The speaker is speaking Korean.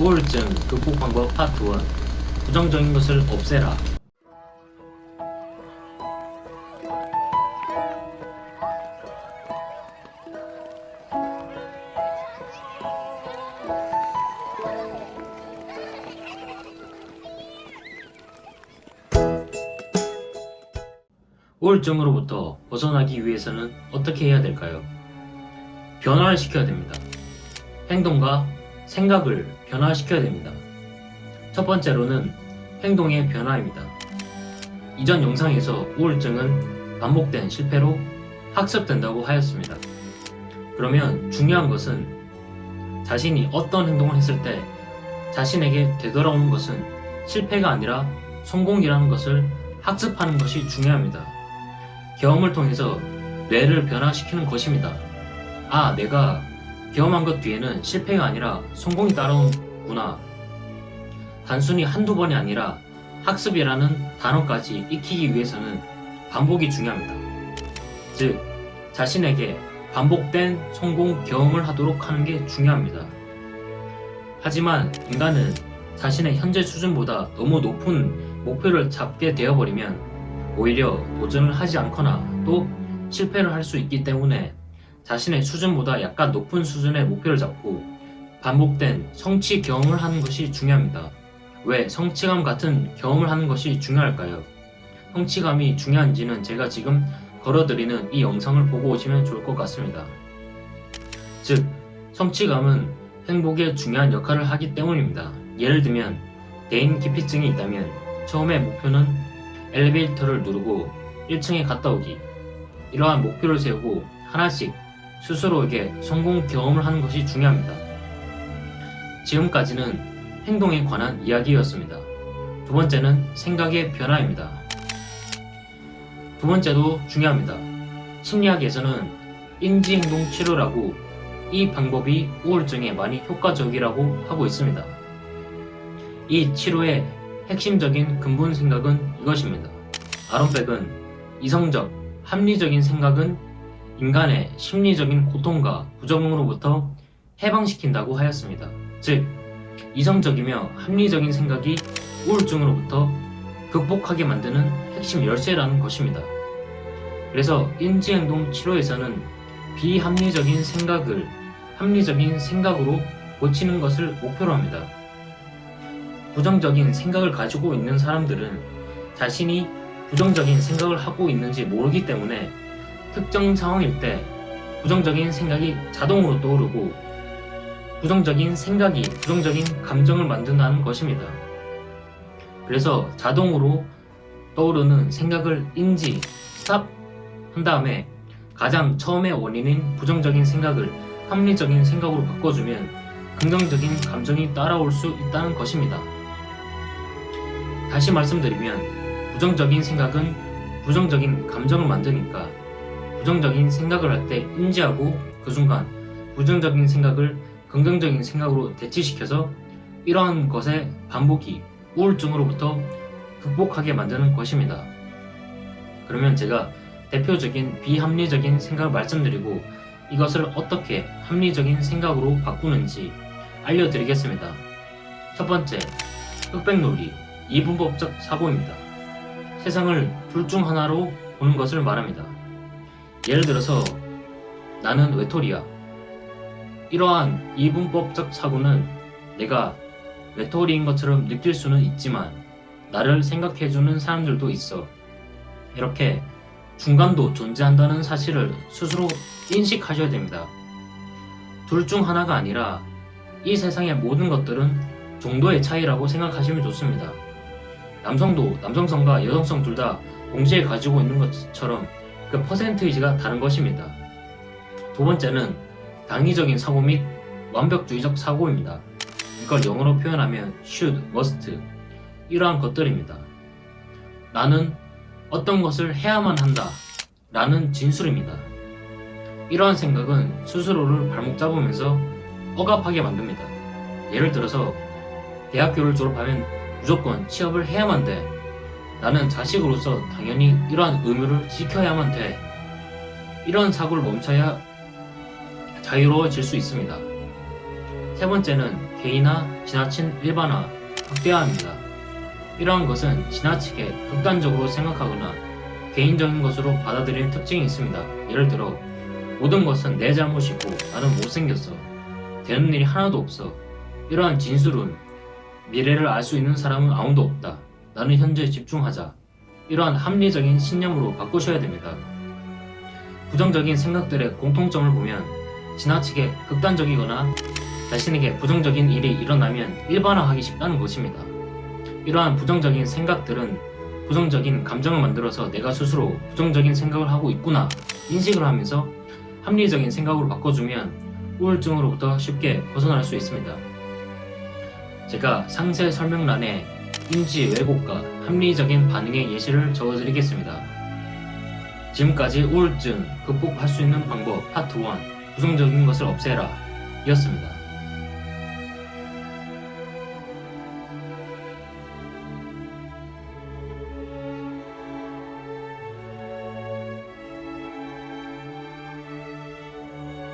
우울증 극복 방법 파트 1 부정적인 것을 없애라 우울증으로부터 벗어나기 위해서는 어떻게 해야 될까요? 변화를 시켜야 됩니다. 행동과 생각을 변화시켜야 됩니다. 첫 번째로는 행동의 변화입니다. 이전 영상에서 우울증은 반복된 실패로 학습된다고 하였습니다. 그러면 중요한 것은 자신이 어떤 행동을 했을 때 자신에게 되돌아오는 것은 실패가 아니라 성공이라는 것을 학습하는 것이 중요합니다. 경험을 통해서 뇌를 변화시키는 것입니다. 아, 내가 경험한 것 뒤에는 실패가 아니라 성공이 따라오구나. 단순히 한두 번이 아니라 학습이라는 단어까지 익히기 위해서는 반복이 중요합니다. 즉, 자신에게 반복된 성공 경험을 하도록 하는 게 중요합니다. 하지만 인간은 자신의 현재 수준보다 너무 높은 목표를 잡게 되어버리면 오히려 도전을 하지 않거나 또 실패를 할 수 있기 때문에 자신의 수준보다 약간 높은 수준의 목표를 잡고 반복된 성취 경험을 하는 것이 중요합니다. 왜 성취감 같은 경험을 하는 것이 중요할까요? 성취감이 중요한지는 제가 지금 걸어드리는 이 영상을 보고 오시면 좋을 것 같습니다. 즉, 성취감은 행복에 중요한 역할을 하기 때문입니다. 예를 들면, 대인 기피증이 있다면 처음에 목표는 엘리베이터를 누르고 1층에 갔다 오기. 이러한 목표를 세우고 하나씩 스스로에게 성공 경험을 하는 것이 중요합니다. 지금까지는 행동에 관한 이야기였습니다. 두 번째는 생각의 변화입니다. 두 번째도 중요합니다. 심리학에서는 인지행동 치료라고 이 방법이 우울증에 많이 효과적이라고 하고 있습니다. 이 치료의 핵심적인 근본 생각은 이것입니다. 아론백은 이성적, 합리적인 생각은 인간의 심리적인 고통과 부정으로부터 해방시킨다고 하였습니다. 즉, 이성적이며 합리적인 생각이 우울증으로부터 극복하게 만드는 핵심 열쇠라는 것입니다. 그래서 인지행동 치료에서는 비합리적인 생각을 합리적인 생각으로 고치는 것을 목표로 합니다. 부정적인 생각을 가지고 있는 사람들은 자신이 부정적인 생각을 하고 있는지 모르기 때문에 특정 상황일 때 부정적인 생각이 자동으로 떠오르고 부정적인 생각이 부정적인 감정을 만든다는 것입니다. 그래서 자동으로 떠오르는 생각을 인지, 스탑 한 다음에 가장 처음의 원인인 부정적인 생각을 합리적인 생각으로 바꿔주면 긍정적인 감정이 따라올 수 있다는 것입니다. 다시 말씀드리면 부정적인 생각은 부정적인 감정을 만드니까 부정적인 생각을 할 때 인지하고 그 순간 부정적인 생각을 긍정적인 생각으로 대치시켜서 이러한 것의 반복이 우울증으로부터 극복하게 만드는 것입니다. 그러면 제가 대표적인 비합리적인 생각을 말씀드리고 이것을 어떻게 합리적인 생각으로 바꾸는지 알려드리겠습니다. 첫 번째, 흑백놀이, 이분법적 사고입니다. 세상을 둘 중 하나로 보는 것을 말합니다. 예를 들어서 나는 외톨이야. 이러한 이분법적 사고는 내가 외톨이인 것처럼 느낄 수는 있지만 나를 생각해주는 사람들도 있어. 이렇게 중간도 존재한다는 사실을 스스로 인식하셔야 됩니다. 둘 중 하나가 아니라 이 세상의 모든 것들은 정도의 차이라고 생각하시면 좋습니다. 남성도 남성성과 여성성 둘 다 동시에 가지고 있는 것처럼 그 퍼센트이지가 다른 것입니다. 두 번째는 당위적인 사고 및 완벽주의적 사고입니다. 이걸 영어로 표현하면 should, must 이러한 것들입니다. 나는 어떤 것을 해야만 한다 라는 진술입니다. 이러한 생각은 스스로를 발목 잡으면서 억압하게 만듭니다. 예를 들어서 대학교를 졸업하면 무조건 취업을 해야만 돼. 나는 자식으로서 당연히 이러한 의무를 지켜야만 돼. 이런 사고를 멈춰야 자유로워질 수 있습니다. 세 번째는 개인화, 지나친 일반화, 극대화입니다. 이러한 것은 지나치게 극단적으로 생각하거나 개인적인 것으로 받아들이는 특징이 있습니다. 예를 들어 모든 것은 내 잘못이고 나는 못생겼어. 되는 일이 하나도 없어. 이러한 진술은 미래를 알 수 있는 사람은 아무도 없다. 나는 현재에 집중하자. 이러한 합리적인 신념으로 바꾸셔야 됩니다. 부정적인 생각들의 공통점을 보면 지나치게 극단적이거나 자신에게 부정적인 일이 일어나면 일반화하기 쉽다는 것입니다. 이러한 부정적인 생각들은 부정적인 감정을 만들어서 내가 스스로 부정적인 생각을 하고 있구나 인식을 하면서 합리적인 생각으로 바꿔주면 우울증으로부터 쉽게 벗어날 수 있습니다. 제가 상세 설명란에 인지 왜곡과 합리적인 반응의 예시를 적어드리겠습니다. 지금까지 우울증 극복할 수 있는 방법 파트 1 부정적인 것을 없애라 이었습니다.